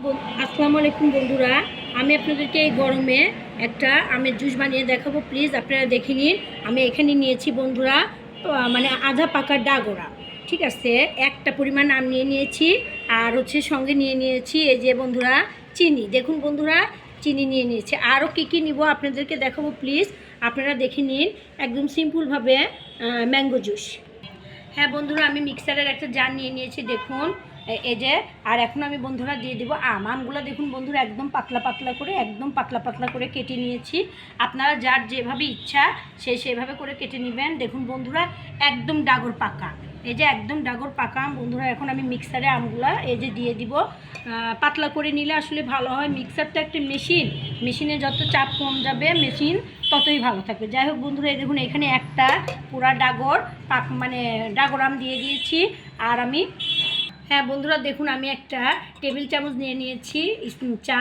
আসসালামু আলাইকুম বন্ধুরা। আমি আপনাদেরকে এই গরমে একটা আমের জুস বানিয়ে দেখাবো। প্লিজ আপনারা দেখে নিন। আমি এখানে নিয়েছি বন্ধুরা মানে আধা পাকা ডাগোরা ঠিক আছে? একটা পরিমাণ আম নিয়ে নিয়েছি আর হচ্ছে সঙ্গে নিয়ে নিয়েছি এই যে বন্ধুরা, চিনি। দেখুন বন্ধুরা, চিনি নিয়ে নিয়েছি। আরও কী কী নিব আপনাদেরকে দেখাবো প্লিজ। আপনারা দেখে নিন। একদম সিম্পলভাবে ম্যাঙ্গো জুস। হ্যাঁ বন্ধুরা, আমি মিক্সারের একটা জার নিয়ে নিয়েছি। দেখুন এই যে, আর এখন আমি বন্ধুরা দিয়ে দিব আম। আমগুলো দেখুন বন্ধুরা, একদম পাতলা পাতলা করে, একদম পাতলা পাতলা করে কেটে নিয়েছি। আপনারা যার যেভাবে ইচ্ছা, সে সেভাবে করে কেটে নেবেন। দেখুন বন্ধুরা, একদম ডাগর পাকা। এই যে, একদম ডাগর পাকা আম। বন্ধুরা, এখন আমি মিক্সারে আমগুলা এই যে দিয়ে দিব। পাতলা করে নিলে আসলে ভালো হয়। মিক্সারটা একটা মেশিন। মেশিনে যত চাপ কম যাবে, মেশিন ততই ভালো থাকবে। যাই হোক বন্ধুরা দেখুন এখানে একটা পুরা ডাগর পাক মানে ডাগর আম দিয়ে দিয়েছি। আর আমি হ্যাঁ বন্ধুরা দেখুন, আমি একটা টেবিল চামচ নিয়ে নিয়েছি। চা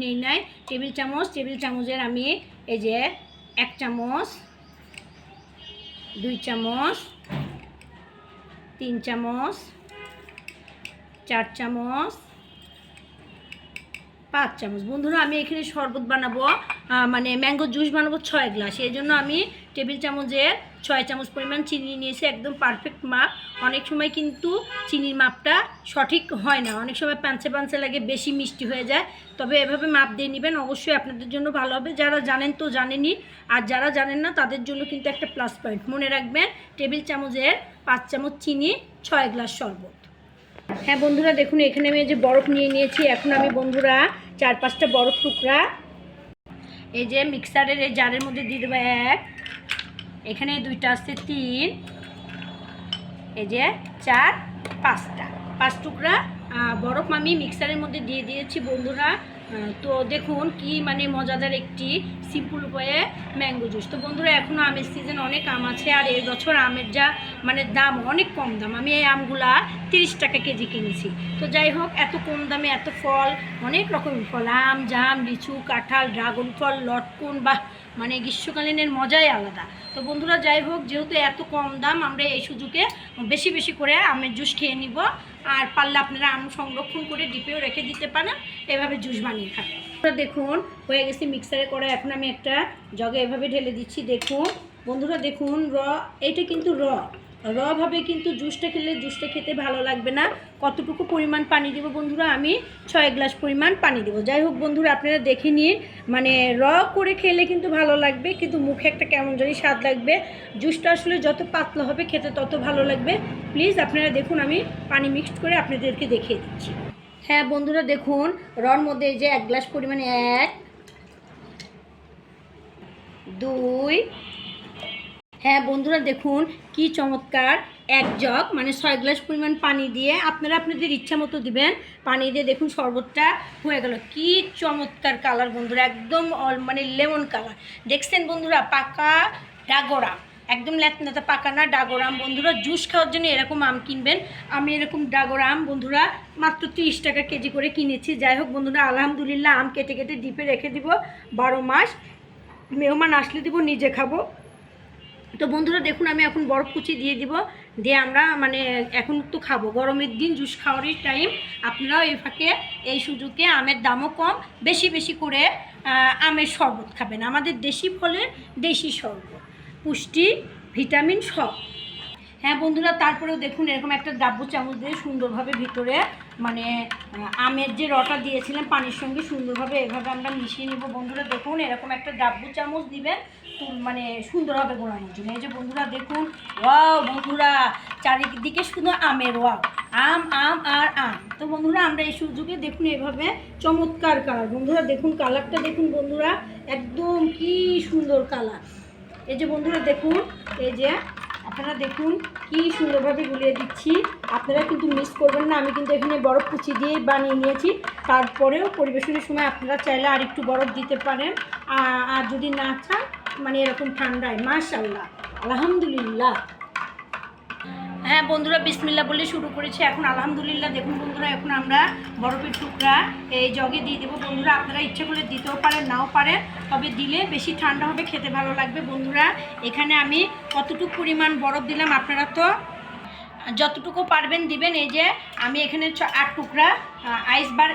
নেই নাই টেবিল চামচ, টেবিল চামচের আমি এই যে এক চামচ, দুই চামচ, তিন চামচ, চার চামচ, পাঁচ চামচ। বন্ধুরা, আমি এখানে শরবত বানাবো মানে ম্যাঙ্গো জুস বানাবো ছয় গ্লাস। এই জন্য আমি টেবিল চামচের ছয় চামচ পরিমাণ চিনি নিয়েছি, একদম পারফেক্ট মাপ। অনেক সময় কিন্তু চিনির মাপটা সঠিক হয় না। অনেক সময় পাঞ্চে পাঞ্চে লাগে, বেশি মিষ্টি হয়ে যায়। তবে এভাবে মাপ দিয়ে নেবেন, অবশ্যই আপনাদের জন্য ভালো হবে। যারা জানেন তো জানেনই, আর যারা জানেন না, তাদের জন্য কিন্তু একটা প্লাস পয়েন্ট মনে রাখবেন টেবিল চামচের পাঁচ চামচ চিনি, ছয় গ্লাস শরবত। হ্যাঁ বন্ধুরা, দেখুন, এখানে আমি যে বরফ নিয়ে নিয়েছি। এখন আমি বন্ধুরা চার পাঁচটা বরফ টুকরা, এই যে মিক্সারের এই জারের মধ্যে দিয়ে দেবো এক এখানে দুইটা আছে তিন, এই যে চার, পাঁচটা। পাঁচ টুকরা বরফ আমি মিক্সারের মধ্যে দিয়ে দিয়েছি বন্ধুরা। তো দেখুন কি মানে মজাদার একটি সিম্পল উপায়ে ম্যাঙ্গো জুস তো বন্ধুরা এখনও আমের সিজন অনেক আম আছে আর এই বছর আমের যা মানে দাম অনেক কম দাম। আমি এই আমগুলা তিরিশ টাকা কেজি কিনেছি। তো যাই হোক, এত কম দামে এত ফল, অনেক রকমের ফল। আম, জাম, লিচু, কাঁঠাল, ড্রাগন ফল, লটকন বা মানে গ্রীষ্মকালীনের মজাই আলাদা। তো বন্ধুরা, যাই হোক, যেহেতু এত কম দাম, আমরা এই সুযোগে বেশি বেশি করে আমের জুস খেয়ে নিব। আর পারলে আপনারা আম সংরক্ষণ করে ডিপেও রেখে দিতে পারেন। এভাবে জুস বানিয়ে খাবেন। দেখুন, হয়ে গেছে মিক্সারে করে। এখন আমি একটা জগে এভাবে ঢেলে দিচ্ছি। দেখুন, বন্ধুরা, দেখুন, র, এইটা কিন্তু র। রভাবে কিন্তু জুসটা খেলে জুসটা খেতে ভালো লাগবে না। কতটুকু পরিমাণ পানি দেবো বন্ধুরা? আমি ছয় গ্লাস পরিমাণ পানি দেবো। যাই হোক বন্ধুরা, আপনারা দেখে নিন। মানে র করে খেলে কিন্তু ভালো লাগবে, কিন্তু মুখে একটা কেমন জানি স্বাদ লাগবে। জুসটা আসলে যত পাতলা হবে খেতে তত ভালো লাগবে। প্লিজ আপনারা দেখুন, আমি পানি মিক্সড করে আপনাদেরকে দেখিয়ে দিচ্ছি। হ্যাঁ বন্ধুরা, দেখুন, রর মধ্যে যে এক গ্লাস পরিমাণে এক, দুই হ্যাঁ বন্ধুরা দেখুন, কি চমৎকার। এক জগ মানে ছয় গ্লাস পরিমাণ পানি দিয়ে আপনারা আপনাদের ইচ্ছা মতো দিবেন। পানি দিয়ে দেখুন শরবতটা হয়ে গেল। কি চমৎকার কালার বন্ধুরা, একদম অল- মানে লেমন কালার। দেখছেন বন্ধুরা, পাকা ডাগরাম। একদম ল্যাতনাতা পাকা না, ডাগরাম। বন্ধুরা, জুস খাওয়ার জন্য এরকম আম কিনবেন। আমি এরকম ডাগরাম, বন্ধুরা, মাত্র তিরিশ টাকা কেজি করে কিনেছি। যাই হোক বন্ধুরা, আলহামদুলিল্লাহ, আম কেটে কেটে ডিপে রেখে দিব। বারো মাস, মেহমান আসলে দিব, নিজে খাব। তো বন্ধুরা দেখুন, আমি এখন বরফ কুচি দিয়ে দিব। দিয়ে আমরা মানে এখন তো খাব। গরমের দিন জুস খাওয়ারই টাইম আপনারাও এই ফাঁকে এই সুযোগে আমের দামও কম, বেশি বেশি করে আমের শরবত খাবেন। আমাদের দেশি ফলের দেশি শরবত। পুষ্টি, ভিটামিন সব। হ্যাঁ বন্ধুরা, তারপরেও দেখুন, এরকম একটা ডাব্বু চামচ দিয়ে সুন্দরভাবে ভিতরে মানে আমের যে রটা দিয়েছিলাম পানির সঙ্গে সুন্দরভাবে এভাবে আমরা মিশিয়ে নিব। বন্ধুরা, দেখুন, এরকম একটা ডাব্বু চামচ দিবেন মানে সুন্দরভাবে গোড়ানোর জন্য। এই যে বন্ধুরা, দেখুন, ওয়াও, বন্ধুরা, চারিদিকে শুধু আমের, ওয়াও, আম আম আর আম। তো বন্ধুরা, আমরা এই সুযোগে দেখুন এভাবে চমৎকার কালার। বন্ধুরা, দেখুন, কালারটা দেখুন, বন্ধুরা, একদম কি সুন্দর কালার। এই যে বন্ধুরা, দেখুন, এই যে, আপনারা দেখুন, কি সুন্দরভাবে গুলিয়ে দিচ্ছি। আপনারা কিন্তু মিস করবেন না। আমি কিন্তু এখানে বরফ কুচি দিয়ে বানিয়ে নিয়েছি। তারপরেও পরিবেশনের সময় আপনারা চাইলে আর একটু বরফ দিতে পারেন। আর যদি না চান মানে এরকম ঠান্ডায় মাশাল্লাহ আলহামদুলিল্লাহ। হ্যাঁ বন্ধুরা বিসমিল্লা বলে শুরু করেছি। এখন আলহামদুলিল্লাহ, দেখুন বন্ধুরা, এখন আমরা বরফের টুকরা, এই জগে দিয়ে দেবো। বন্ধুরা, আপনারা ইচ্ছে করলে দিতেও পারেন, নাও পারেন। তবে দিলে বেশি ঠান্ডা হবে, খেতে ভালো লাগবে। বন্ধুরা, এখানে আমি কতটুকু পরিমাণ বরফ দিলাম, আপনারা তো যতটুকু পারবেন দিবেন এই যে আমি এখানে আট টুকরা আইস বার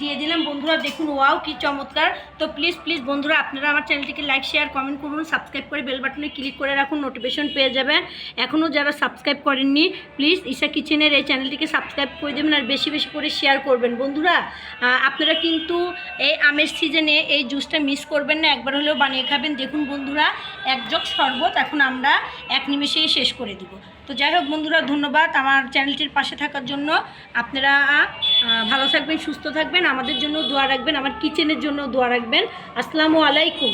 দিয়ে দিলাম। বন্ধুরা, দেখুন ওয়াও কি চমৎকার। তো প্লিজ প্লিজ বন্ধুরা, আপনারা আমার চ্যানেলটিকে লাইক শেয়ার কমেন্ট করুন। সাবস্ক্রাইব করে বেল বাটনে ক্লিক করে রাখুন নোটিফিকেশন পেয়ে যাবেন। এখনও যারা সাবস্ক্রাইব করেননি প্লিজ ঈশা কিচেনের এই চ্যানেলটিকে সাবস্ক্রাইব করে দেবেন আর বেশি বেশি করে শেয়ার করবেন। বন্ধুরা আপনারা কিন্তু এই আমের সিজনে এই জুসটা মিস করবেন না। একবার হলেও বানিয়ে খাবেন। দেখুন, বন্ধুরা, এক জগ শরবত এখন আমরা এক নিমেষেই শেষ করে দিব। তো যাই হোক, বন্ধুরা, ধন্যবাদ। আমার চ্যানেলটির পাশে থাকার জন্য আপনারা ভালো থাকবেন, সুস্থ থাকবেন, আমাদের জন্য দোয়া রাখবেন, আমার কিচেনের জন্য দোয়া রাখবেন। আসসালামু আলাইকুম।